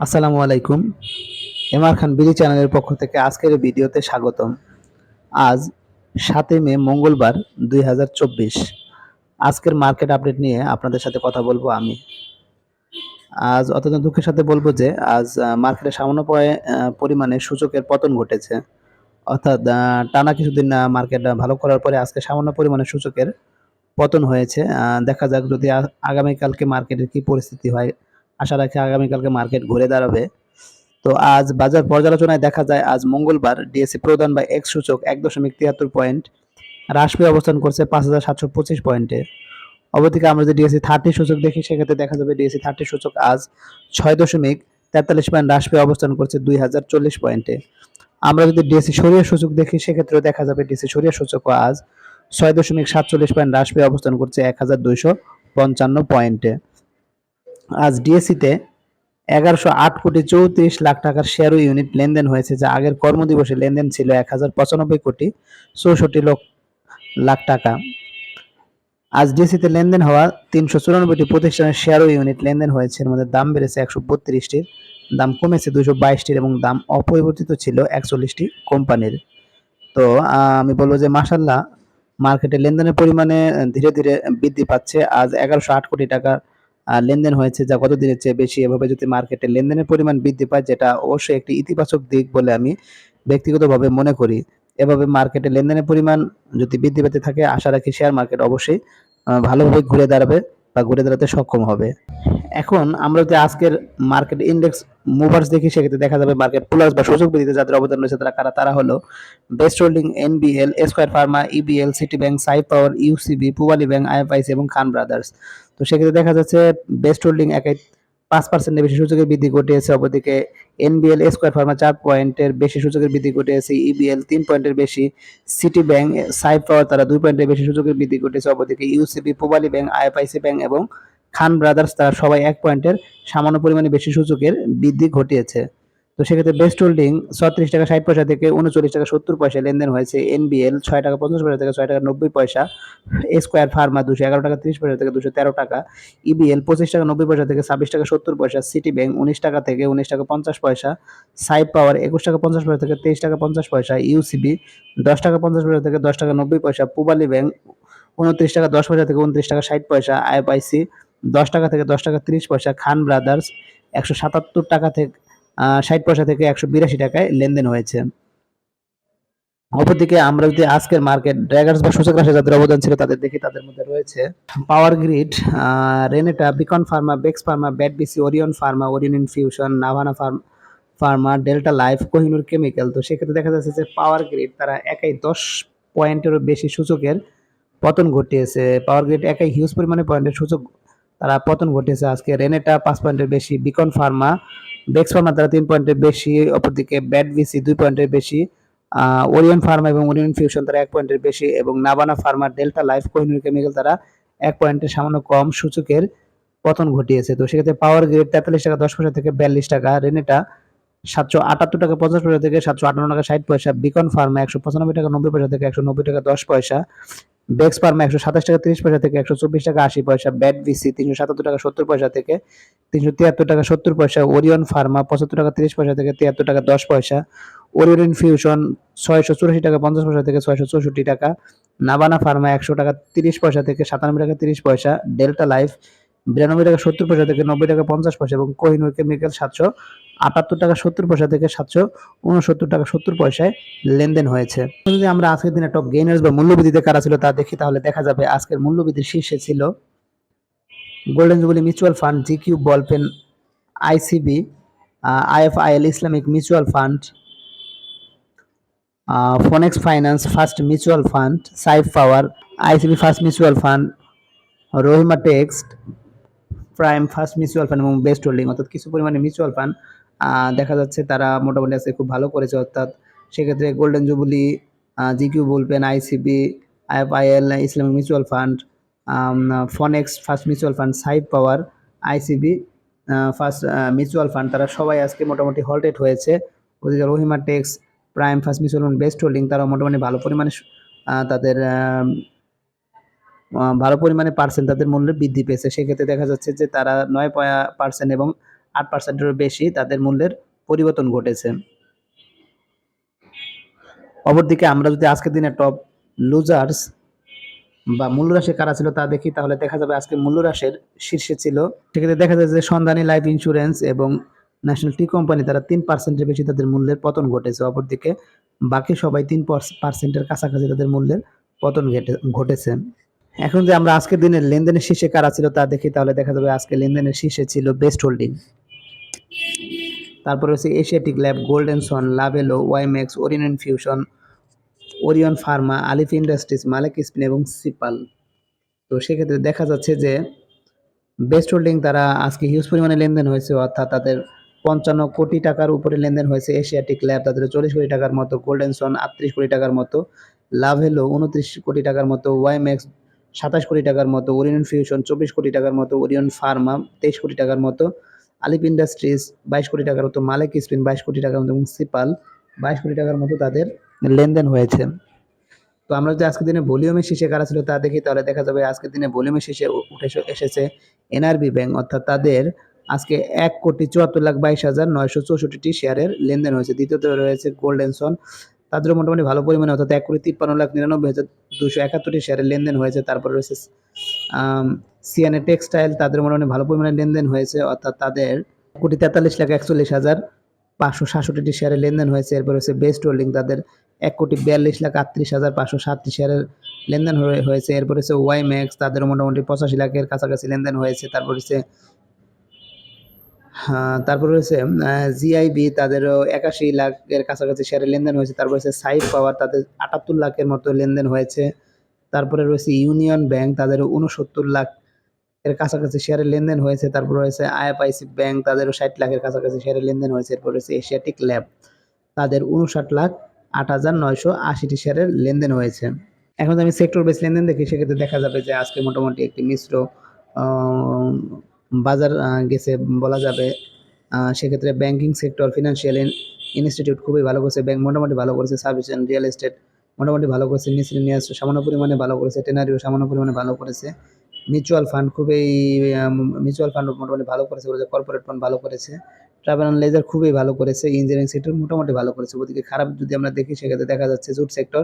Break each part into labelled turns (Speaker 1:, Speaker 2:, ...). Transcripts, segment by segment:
Speaker 1: আসসালামু আলাইকুম। এমআর খান বিডি চ্যানেলের পক্ষ থেকে আজকের ভিডিওতে স্বাগতম। আজ সাতই মে, মঙ্গলবার, দুই হাজার চব্বিশ। আজকের মার্কেট আপডেট নিয়ে আপনাদের সাথে কথা বলব আমি। আজ অত্যন্ত দুঃখের সাথে বলব যে, আজ মার্কেটে সামান্য পরে- পরিমাণে সূচকের পতন ঘটেছে। অর্থাৎ টানা কিছুদিন মার্কেট ভালো করার পরে আজকে সামান্য পরিমাণে সূচকের পতন হয়েছে। দেখা যাক যদি আগামীকালকে মার্কেটের কি পরিস্থিতি হয়। আশা রাখি আগামীকালকে মার্কেট ঘুরে দাঁড়াবে। তো আজ বাজার পর্যালোচনায় দেখা যায়, আজ মঙ্গলবার ডিএসসি প্রদান বা এক্স সূচক এক দশমিক তিয়াত্তর পয়েন্ট হ্রাস পেয়ে অবস্থান করছে পাঁচ হাজার সাতশো পঁচিশ পয়েন্টে। অবদিকে আমরা যদি ডিএসসি থার্টি সূচক দেখি, সেক্ষেত্রে দেখা যাবে ডিএসসি থার্টি সূচক আজ ছয় দশমিক তেতাল্লিশ পয়েন্ট হ্রাস পেয়ে অবস্থান করছে দুই হাজার চল্লিশ পয়েন্টে। আমরা যদি ডিএসসি সরিয়ে সূচক দেখি, সেক্ষেত্রেও দেখা যাবে ডিএসসি সরিয়ে সূচক আজ ছয় দশমিক সাতচল্লিশ পয়েন্ট হ্রাস পেয়ে অবস্থান করছে এক হাজার দুইশো পঞ্চান্ন পয়েন্টে। আজ ডিএসসিতে এগারোশো আট কোটি চৌত্রিশ লাখ টাকার শেয়ার ইউনিট লেনদেন হয়েছে, যা আগের কর্মদিবসে লেনদেন ছিল এক হাজার পঁচানব্বই কোটি চৌষট্টি লাখ টাকা। আজ ডিএসিতে লেনদেন হওয়া তিনশো চুরানব্বইটি প্রতিষ্ঠানের শেয়ার ইউনিট লেনদেন হয়েছে, এর মধ্যে দাম বেড়েছে একশো বত্রিশটির, দাম কমেছে দুশো বাইশটির এবং দাম অপরিবর্তিত ছিল একচল্লিশটি কোম্পানির। তো আমি বলব যে মাসাল্লাহ মার্কেটে লেনদেনের পরিমাণে ধীরে ধীরে বৃদ্ধি পাচ্ছে। আজ এগারোশো আট কোটি টাকা লেনদেন হয়েছে যা গত দিনের চেয়ে বেশি। এভাবে যদি মার্কেটে লেনদেনের পরিমাণ বৃদ্ধি পায়, যেটা অবশ্যই একটি ইতিবাচক দিক বলে আমি ব্যক্তিগতভাবে মনে করি, এভাবে মার্কেটে লেনদেনের পরিমাণ যদি বৃদ্ধি পেতে থাকে, আশা রাখি শেয়ার মার্কেট অবশ্যই ভালোভাবে ঘুরে দাঁড়াবে। বা ঘুরে দাঁড়াতে সক্ষম হবে। এখন আমরা যদি আজকের মার্কেট ইন্ডেক্স মুভার্স দেখি, সেক্ষেত্রে দেখা যাবে মার্কেট পুলার্স বা সুযোগ বৃদ্ধিতে যাদের অবদান রয়েছে তারা কারা? তারা হলো best holding NBL square pharma EBL city bank সাই power UCB Pubali bank IFIC এবং খান ব্রাদার্স তো সেক্ষেত্রে দেখা যাচ্ছে বেস্ট হোল্ডিং একাই পাঁচ পার্সেন্টের বেশি সূচকের বৃদ্ধি ঘটিয়েছে। অপরদিকে এনবিএল স্কোয়ার ফার্মা চার পয়েন্টের বেশি সূচকের বৃদ্ধি ঘটিয়েছে। ইবিএল তিন পয়েন্টের বেশি। সিটি ব্যাংক সাই পাওয়ার তারা দুই পয়েন্টের বেশি সূচকের বৃদ্ধি ঘটিয়েছে। অপরদিকে UCB Pubali bank IFIC bank এবং খান ব্রাদার্স তারা সবাই এক পয়েন্টের সামান্য পরিমাণে বেশি সূচকের বৃদ্ধি ঘটিয়েছে। তো সেক্ষেত্রে বেস্ট হোল্ডিং ছত্রিশ টাকা ষাট পয়সা থেকে উনচল্লিশ টাকা সত্তর পয়সা লেনদেন হয়েছে এনবিএল ছয় টাকা পঞ্চাশ পয়সা থেকে ছয় টাকা নব্বই পয়সা স্কোয়ার ফার্মা দুশো এগারো টাকা তিরিশ পয়সা থেকে দুশো তেরো টাকা ইবিএল পঁচিশ টাকা নব্বই পয়সা থেকে ছাব্বিশ টাকা সত্তর পয়সা সিটি ব্যাংক উনিশ টাকা থেকে উনিশ টাকা পঞ্চাশ পয়সা সাইড পাওয়ার একুশ টাকা পঞ্চাশ পয়সা থেকে তেইশ টাকা পঞ্চাশ পয়সা ইউসিবি দশ টাকা পঞ্চাশ পয়সা থেকে দশ টাকা নব্বই পয়সা পুবালি ব্যাংক উনত্রিশ টাকা দশ পয়সা থেকে উনত্রিশ টাকা ষাট পয়সা আইএফআইসি দশ টাকা থেকে দশ টাকা তিরিশ পয়সা খান ব্রাদার্স একশো সাতাত্তর টাকা থেকে ষাট পয়সা থেকে একশো বিরাশি টাকায় লেনদেন হয়েছে। অপরদিকে আমরা যদি আজকের মার্কেট ড্র্যাগার্স বা সূচক রাশি যাদের অবদান ছিল তাদের দেখি, তাদের মধ্যে রয়েছে power grid Renata beacon pharma বেক্স pharma BAT BC Orion pharma Orion infusion Navana farm pharma Delta life Kohinoor chemical তো সেক্ষেত্রে দেখা যাচ্ছে যে পাওয়ার গ্রিড তারা একাই দশ পয়েন্টেরও বেশি সূচকের পতন ঘটিয়েছে। পাওয়ার গ্রিড একাই হিউজ পরিমাণে পয়েন্টের সূচক তারা পতন ঘটিয়েছে আজকে। রেনেটা পাঁচ পয়েন্টের বেশি, বিকন ফার্মা, বেক্স ফার্মা তারা তিন পয়েন্টের বেশি, অপরদিকে ব্যাট বিসি দুই পয়েন্টের বেশি ওরিয়ন ফার্মা এবং ওরিয়ন ফিউশন তারা এক পয়েন্টের বেশি এবং নাবানা pharma Delta life Kohinoor chemical তারা এক পয়েন্টের সামান্য কম সূচকের পতন ঘটিয়েছে। তো সেক্ষেত্রে পাওয়ার গ্রেড তেতাল্লিশ টাকা দশ পয়সা থেকে বিয়াল্লিশ টাকা, রেনেটা সাতশো আটাত্তর টাকা পঞ্চাশ পয়সা থেকে সাতশো আটান্ন টাকা ষাট পয়সা, বিকন ফার্মা একশো পঁচানব্বই টাকা নব্বই পয়সা থেকে একশো নব্বই টাকা দশ পয়সা বেক্স ফার্মা একশো সাতাশ টাকা তিরিশ পয়সা থেকে একশো চব্বিশ টাকা আশি পয়সা ব্যাট ভিসি তিনশো সাতাত্তর টাকা সত্তর পয়সা থেকে তিনশো তিয়াত্তর টাকা সত্তর পয়সা ওরিয়ন ফার্মা পঁচাত্তর টাকা তিরিশ পয়সা থেকে তিয়াত্তর টাকা দশ পয়সা ওরিয়ন ইনফিউশন ছয়শো চুরাশি টাকা পঞ্চাশ পয়সা থেকে ছয়শো চৌষট্টি টাকা নাবানা ফার্মা একশো টাকা তিরিশ পয়সা থেকে সাতানব্বই টাকা তিরিশ পয়সা ডেল্টা লাইফ বিরানব্বই টাকা সত্তর পয়সা থেকে নব্বই টাকা পঞ্চাশ পয়সা এবং কোহিনুর কেমিক্যাল সাতশো, আটাত্তর টাকা সত্তর পয়সা থেকে সাতশো, উনসত্তর টাকা সত্তর পয়সায় লেনদেন হয়েছে। যদি আমরা আজকের দিনে টপ গেইনার্স বা মূল্যবৃদ্ধিতে কারা ছিল তা দেখি, তাহলে দেখা যাবে আজকের মূল্যবৃদ্ধির শীর্ষে ছিল golden jubilee mutual fund G GQ ballpen ICB IFIL Islamic mutual fund Phoenix finance first mutual fund Saif power ICB first mutual fund Rahima text prime first mutual fund এবং বেস্ট হোল্ডিং অর্থাৎ কিছু পরিমাণে mutual fund দেখা যাচ্ছে তারা মোটামুটি আজকে খুব ভালো করেছে, অর্থাৎ সেক্ষেত্রে গোল্ডেন জুবলি জিকিউ বলবেন ICB IFIL Islamic mutual fund Phoenix first mutual fund Saif power ICB first mutual fund তারা সবাই আজকে মোটামুটি হল্টেড হয়েছে। ওদিকে Rahima tex prime first mutual fund best holding তারা মোটামুটি ভালো পরিমাণে তাদের ভালো পরিমাণে পার্সেন্ট তাদের মূল্য বৃদ্ধি পেয়েছে। সেক্ষেত্রে দেখা যাচ্ছে যে তারা নয় পার্সেন্ট এবং আট পার্সেন্টেরও বেশি তাদের মূল্যের পরিবর্তন ঘটেছে। অপরদিকে আমরা যদি আজকের দিনে টপ লুজার্স বা মূল্যরাশি কারা ছিল তা দেখি, তাহলে দেখা যাবে আজকে মূল্যরাশের শীর্ষে ছিল। সেক্ষেত্রে দেখা যায় যে সন্ধানী লাইফ ইন্স্যুরেন্স এবং ন্যাশনাল টি কোম্পানি তারা তিন পার্সেন্টের বেশি তাদের মূল্যের পতন ঘটেছে। অপরদিকে বাকি সবাই তিন পার্সেন্টের কাছাকাছি তাদের মূল্যের পতন ঘটে- ঘটেছে। এখন যে আমরা আজকের দিনের লেনদেনের শীর্ষে কারা ছিল তা দেখি, তাহলে দেখা যাবে আজকে লেনদেনের শীর্ষে ছিল বেস্ট হোল্ডিং। তারপরে হচ্ছে Asiatic lab, golden son Lovello, WiMAX, Orion fusion, Orion pharma, Alif industries, Malek spin এবং সিপাল। তো সেক্ষেত্রে দেখা যাচ্ছে যে বেস্ট হোল্ডিং তারা আজকে হিউজ পরিমাণে লেনদেন হয়েছে, অর্থাৎ তাদের পঞ্চান্ন কোটি টাকার উপরে লেনদেন হয়েছে এশিয়াটিক ল্যাব, তাদের চল্লিশ কোটি টাকার মতো, গোল্ডেন সন আটত্রিশ কোটি টাকার মতো, লাভেলো উনত্রিশ কোটি টাকার মতো, ওয়াইম্যাক্স সাতাশ কোটি টাকার মতো ওরিয়ন ফিউশন চব্বিশ কোটি টাকার মতো ওরিয়ন ফার্মা তেইশ কোটি টাকার মতো আলিপ ইন্ডাস্ট্রিজ বাইশ কোটি টাকার মতো মালিক স্পিন বাইশ কোটি টাকার মতো এবং সিপাল বাইশ কোটি টাকার মতো তাদের লেনদেন হয়েছে। তো আমরা যদি আজকের দিনে ভলিউমের শীর্ষে কারা ছিল তা দেখি, তাহলে দেখা যাবে আজকের দিনে ভলিউমের শীর্ষে উ- উঠে এসে- এসেছে এনআরবি ব্যাংক অর্থাৎ তাদের আজকে এক কোটি চুয়াত্তর লাখ বাইশ হাজার নয়শো চৌষট্টিটি শেয়ারের লেনদেন হয়েছে। দ্বিতীয়তে রয়েছে গোল্ডেন সন তাদেরও মোটামুটি ভালো পরিমাণে অর্থাৎ এক কোটি তিপ্পান্ন লাখ নিরানব্বই হাজার দুশো একাত্তরটি শেয়ারের লেনদেন হয়েছে। তারপর রয়েছে সিএনএ টেক্সটাইল তাদের মোটামুটি ভালো পরিমাণে লেনদেন হয়েছে। অর্থাৎ তাদের কোটি তেতাল্লিশ লাখ একচল্লিশ হাজার পাঁচশো সাতষট্টি শেয়ারের লেনদেন হয়েছে। এরপর হচ্ছে বেস্ট হোল্ডিং তাদের এক কোটি বিয়াল্লিশ লাখ আটত্রিশ হাজার পাঁচশো সাতটি শেয়ারের লেনদেন হয়ে- হয়েছে। এরপর হচ্ছে ওয়াই ম্যাক্স তাদের মোটামুটি পঁচাশি লাখের কাছাকাছি লেনদেন হয়েছে। তারপর হচ্ছে তারপর রয়েছে জিআইবি তাদেরও একাশি লাখের কাছাকাছি শেয়ারের লেনদেন হয়েছে। তারপর হচ্ছে সাইফ পাওয়ার তাদের আটাত্তর লাখের মতো লেনদেন হয়েছে। তারপরে রয়েছে ইউনিয়ন ব্যাংক তাদেরও উনসত্তর লাখ এর কাছাকাছি শেয়ারের লেনদেন হয়েছে। তারপর রয়েছে আইএফআইসি ব্যাংক তাদেরও ষাট লাখের কাছাকাছি শেয়ারের লেনদেন হয়েছে। এরপর রয়েছে এশিয়াটিক ল্যাব তাদের উনষাট লাখ আট হাজার নয়শো আশিটি শেয়ারের লেনদেন হয়েছে। এখন আমি সেক্টর বেস লেনদেন দেখি, সেক্ষেত্রে দেখা যাবে যে আজকে মোটামুটি একটি মিশ্র বাজার গেছে বলা যাবে। সেক্ষেত্রে ব্যাংকিং সেক্টর ফিনান্সিয়াল ইনস্টিটিউট খুবই ভালো করেছে। ব্যাংক মোটামুটি ভালো করেছে সার্ভিস অ্যান্ড রিয়েল এস্টেট মোটামুটি ভালো করেছে মিসলিনিয়াস সামান্য পরিমাণে ভালো করেছে টেনারিও সামান্য পরিমাণে ভালো করেছে। মিউচুয়াল ফান্ড খুবই মিউচুয়াল ফান্ড মোটামুটি ভালো করেছে, বলেছে কর্পোরেট ফান্ড ভালো করেছে। ট্রাভেল অ্যান্ড লেজার খুবই ভালো করেছে ইঞ্জিনিয়ারিং সেক্টর মোটামুটি ভালো করেছে। ওদিকে খারাপ যদি আমরা দেখি, সেক্ষেত্রে দেখা যাচ্ছে জুট সেক্টর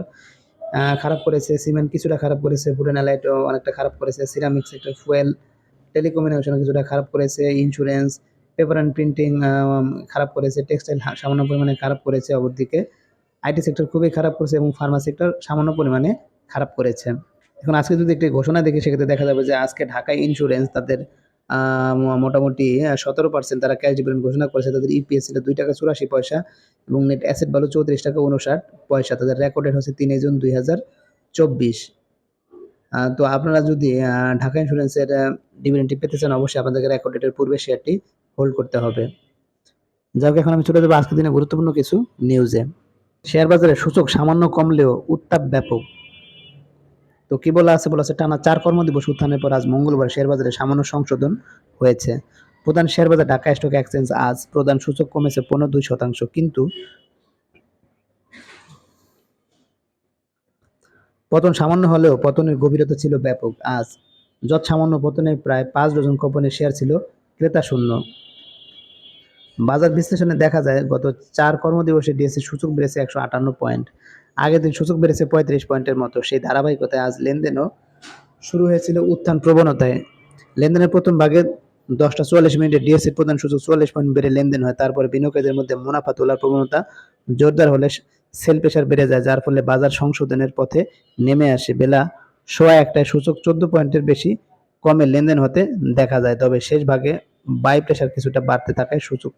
Speaker 1: খারাপ করেছে সিমেন্ট কিছুটা খারাপ করেছে বুডেন অ্যালাইটও অনেকটা খারাপ করেছে সিরামিক সেক্টর ফুয়েল টেলিকমিউনিকেশন কিছুটা খারাপ করেছে ইন্স্যুরেন্স পেপার অ্যান্ড প্রিন্টিং খারাপ করেছে টেক্সটাইল সামান্য পরিমাণে খারাপ করেছে অপরদিকে। আইটি সেক্টর খুবই খারাপ করেছে এবং ফার্মা সেক্টর সামান্য পরিমাণে খারাপ করেছে। এখন আজকে যদি একটি ঘোষণা দেখি, সেক্ষেত্রে দেখা যাবে যে আজকে ঢাকা ইন্স্যুরেন্স তাদের মোটামুটি সতেরো পার্সেন্ট তারা ক্যাশ ডিভিডেন্ড ঘোষণা করেছে। তাদের ইপিএস দুই টাকা চুরাশি পয়সা এবং নেট অ্যাসেট ভ্যালু চৌত্রিশ টাকা উনষাট পয়সা। তাদের রেকর্ডেড হচ্ছে তিন জুন দুই হাজার চব্বিশ। তো আপনারা যদি ঢাকা ইন্স্যুরেন্সের ডিভিডেন্টটি পেতে চান, অবশ্যই আপনাদেরকে রেকর্ড ডেটের পূর্বে শেয়ারটি হোল্ড করতে হবে। যাই হোক, এখন আমি চলে যাব আজকের দিনে গুরুত্বপূর্ণ কিছু নিউজে শেয়ার বাজারে সূচক সামান্য কমলেও উত্তাপ ব্যাপক। তো কি বলা আছে? বলা আছে, টানা চার কর্মদিবস উত্থানের পর আজ মঙ্গলবার শেয়ার বাজারে সামান্য সংশোধন হয়েছে। প্রধান শেয়ার বাজার ঢাকা স্টক এক্সচেঞ্জ আজ প্রধান সূচক কমেছে পনেরো দুই শতাংশ। কিন্তু পতন সামান্য হলেও পতনের গভীরতা ছিল ব্যাপক। আজ যত সামান্য পতনে প্রায় পাঁচ ডজন কোম্পানির শেয়ার ছিল ক্রেতা শূন্য। বাজার বিশ্লেষণে দেখা যায়, গত চার কর্মদিবসে ডিএসসি সূচক বেড়েছে একশো আটান্ন পয়েন্ট। আগের দিন সূচক বেড়েছে পঁয়ত্রিশ পয়েন্টের মতো। সেই ধারাবাহিকতায় আজ লেনদেনও শুরু হয়েছিল উত্থান প্রবণতায়। লেনদেনের প্রথম ভাগে দশটা চুয়াল্লিশ মিনিটে ডিএসসির প্রধান সূচক চুয়াল্লিশ পয়েন্ট বেড়ে লেনদেন হয়। তারপরে বিনিয়োগকারীদের মধ্যে মুনাফা তোলার প্রবণতা জোরদার হলে সেল প্রেশার বেড়ে যায়, যার ফলে বাজার সংশোধনের পথে নেমে আসে। বেলা সোয়া একটায় সূচক চোদ্দ পয়েন্টের বেশি কমে লেনদেন হতে দেখা যায়, তবে শেষ ভাগে বাই প্রেশার কিছুটা বাড়তে থাকায় সূচক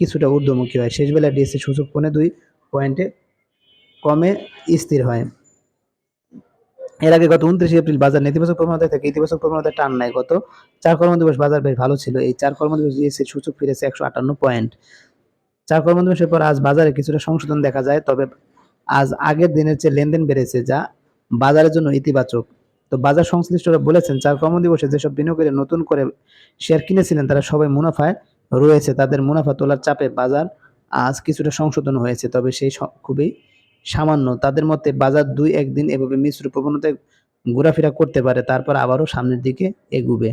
Speaker 1: কিছুটা ঊর্ধ্বমুখী হয়। শেষ বেলা ডিএসসি সূচক পৌনে দুই পয়েন্টে কমে স্থির হয়। এর আগে গত উনত্রিশে এপ্রিল বাজার নেতিবাচক প্রবণতা থেকে ইতিবাচক প্রবণতা টান নেয় গত চার কর্মদিবস বাজার বেশ ভালো ছিল। এই চার কর্মদিবস ডিএসসি সূচক ফিরেছে একশো আটান্ন পয়েন্ট। চার কর্মদিবসের পর আজ বাজারে কিছুটা সংশোধন দেখা যায়, তবে আজ আগের দিনের চেয়ে লেনদেন বেড়েছে যা বাজারের জন্য ইতিবাচক। তো বাজার সংশ্লিষ্টরা বলেছেন, চার কর্মদিবসে যেসব বিনিয়োগকারী নতুন করে শেয়ার কিনেছিলেন, তারা সবাই মুনাফায় রয়েছে। তাদের মুনাফা তোলার চাপে বাজার আজ কিছুটা সংশোধন হয়েছে, তবে সেই খুবই সামান্য। তাদের মতে, বাজার দুই একদিন এভাবে মিশ্র প্রবণতায় ঘোরাফেরা করতে পারে, তারপর আবারও সামনের দিকে এগুবে।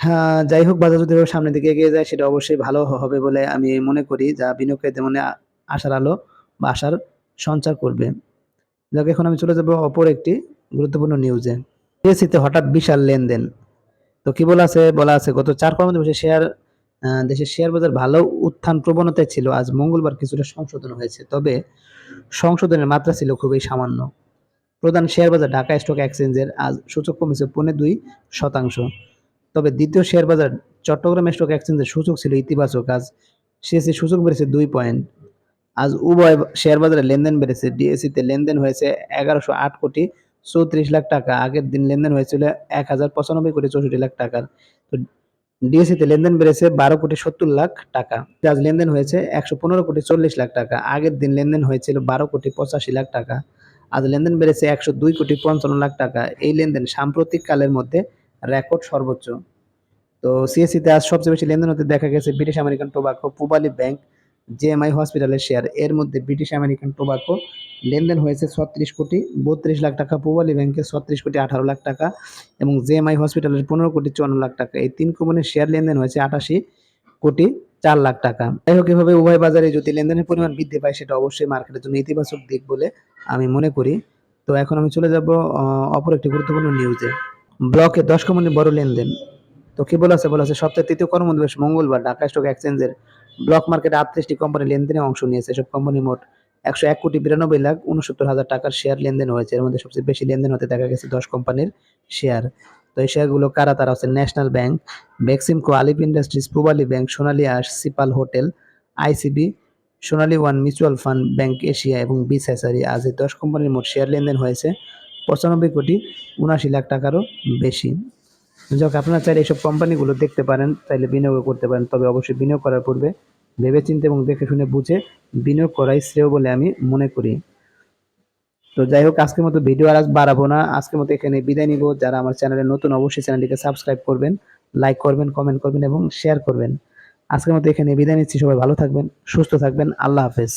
Speaker 1: হ্যাঁ, যাই হোক বাজার যদি সামনের দিকে এগিয়ে যায় সেটা অবশ্যই ভালো হবে বলে আমি মনে করি যা বিনিয়োগকারীদের মনে আশার আলো বা আশার সঞ্চার করবে। যাক এখন আমি চলে যাব অপর একটি গুরুত্বপূর্ণ নিউজে। বিএসইতে হঠাৎ বিশাল লেনদেন। তো কি বলা আছে? বলা আছে গত ৪ কর্মদিবসে শেয়ার দেশের শেয়ার বাজার ভালো উত্থান প্রবণতায় ছিল। আজ মঙ্গলবার কিছুটা সংশোধন হয়েছে। তবে সংশোধনের মাত্রা ছিল খুবই সামান্য। প্রধান শেয়ার বাজার ঢাকা স্টক এক্সচেঞ্জের আজ সূচক কমেছে 0.2%। তবে দ্বিতীয় শেয়ার বাজার চট্টগ্রাম স্টক এক্সচেঞ্জের সূচক ছিল ইতিবাচক। আজ সিএসই সূচক বেড়েছে দুই পয়েন্ট। আজ উভয় শেয়ার বাজারে লেনদেন বেড়েছে। ডিএসইতে লেনদেন হয়েছে ১১০৮ কোটি ৩৪ লাখ টাকা। আগের দিন লেনদেন হয়েছিল ১০৯৫ কোটি ৬৪ লাখ টাকার। তো ডিএসইতে লেনদেন বেড়েছে ১২ কোটি ৭০ লাখ টাকা। আজ লেনদেন হয়েছে ১১৫ কোটি ৪০ লাখ টাকা। আগের দিন লেনদেন হয়েছিল ১২ কোটি ৮৫ লাখ টাকা। আজ লেনদেন বেড়েছে ১০২ কোটি ৫৫ লাখ টাকা। এই লেনদেন সাম্প্রতিক কালের মধ্যে রেকর্ড সর্বোচ্চ। তো সিএসইতে আজ সবচেয়ে বেশি লেনদেন হতে দেখা গেছে British American tobacco, Pubali bank, JMI হসপিটালের শেয়ার। এর মধ্যে ব্রিটিশ আমেরিকান টোবাকো লেনদেন হয়েছে ৩৬ কোটি ৩২ লাখ টাকা, পূবালী ব্যাংকের ৩৬ কোটি ১৮ লাখ টাকা এবং জেএমআই হসপিটালের ১৫ কোটি ৫৪ লাখ টাকা। এই তিন কোম্পানির শেয়ার লেনদেন হয়েছে ৮৮ কোটি চার লাখ টাকা। যাই হোক এভাবে উভয় বাজারে যদি লেনদেনের পরিমাণ বৃদ্ধি পায় সেটা অবশ্যই মার্কেটের জন্য ইতিবাচক দিক বলে আমি মনে করি। তো এখন আমি চলে যাব অপর একটি গুরুত্বপূর্ণ নিউজে। ব্লকে ১০ কোম্পানির বড় লেনদেন। তো কি বলা আছে? বলা আছে সপ্তাহের তৃতীয় কর্মদিবস মঙ্গলবার ঢাকা স্টক এক্সচেঞ্জের ব্লক মার্কেটে ৩৮টি কোম্পানি লেনদেনে অংশ নিয়েছে। এসব কোম্পানি মোট ১০১ কোটি ৯২ লাখ ৬৯ হাজার টাকার শেয়ার লেনদেন হয়েছে। এর মধ্যে সবচেয়ে বেশি লেনদেন হতে দেখা গেছে ১০ কোম্পানির শেয়ার। তো এই শেয়ারগুলো কারা? তারা হচ্ছে national bank, Beximco, Alip industries, Pubali bank, Sonali Aansh, Sea Pearl hotel, ICB, Sonali one mutual fund, bank Asia এবং বিস হ্যাচারি। আজ এই ১০ কোম্পানির মোট শেয়ার লেনদেন হয়েছে ৯৫ কোটি ৭৯ লাখ টাকারও বেশি। যাক আপনারা চাইলে এইসব কোম্পানিগুলো দেখতে পারেন, চাইলে বিনিয়োগও করতে পারেন। তবে অবশ্যই বিনিয়োগ করার পূর্বে ভেবেচিন্তে এবং দেখে শুনে বুঝে বিনিয়োগ করাই শ্রেয় বলে আমি মনে করি। তো যাই হোক আজকের মতো ভিডিও আর আজ বাড়াবো না। আজকের মতো এখানে বিদায় নিব। যারা আমার চ্যানেলে নতুন অবশ্যই চ্যানেলটিকে সাবস্ক্রাইব করবেন, লাইক করবেন, কমেন্ট করবেন এবং শেয়ার করবেন। আজকের মতো এখানে বিদায় নিচ্ছি। সবাই ভালো থাকবেন, সুস্থ থাকবেন। আল্লাহ হাফেজ।